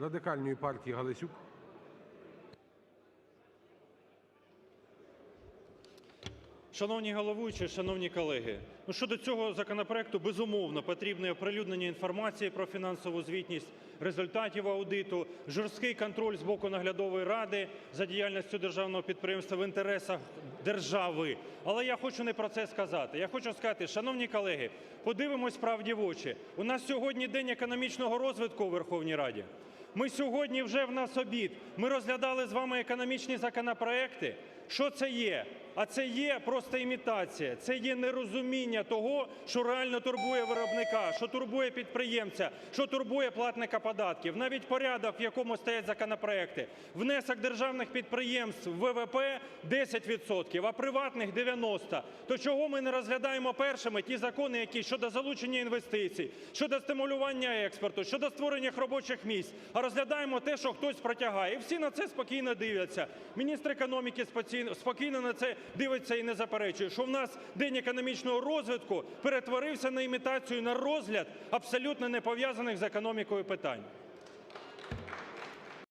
Радикальної партії Галасюк. Шановні головуючі, шановні колеги, ну, щодо цього законопроекту, безумовно, потрібне оприлюднення інформації про фінансову звітність, результатів аудиту, жорсткий контроль з боку наглядової ради за діяльністю державного підприємства в інтересах держави. Але я хочу не про це сказати. Я хочу сказати, шановні колеги, подивимось правді в очі. У нас сьогодні день економічного розвитку у Верховній Раді. Ми сьогодні вже в нас обід. Ми розглядали з вами економічні законопроекти. Що це є? А це є просто імітація, це є нерозуміння того, що реально турбує виробника, що турбує підприємця, що турбує платника податків. Навіть порядок, в якому стоять законопроекти. Внесок державних підприємств в ВВП 10 відсотків, а приватних 90. То чого ми не розглядаємо першими ті закони, які щодо залучення інвестицій, щодо стимулювання експорту, щодо створення робочих місць, а розглядаємо те, що хтось протягає. І всі на це спокійно дивляться. Міністр економіки спокійно- на це дивиться і не заперечує, що в нас день економічного розвитку перетворився на імітацію, на розгляд абсолютно не пов'язаних з економікою питань.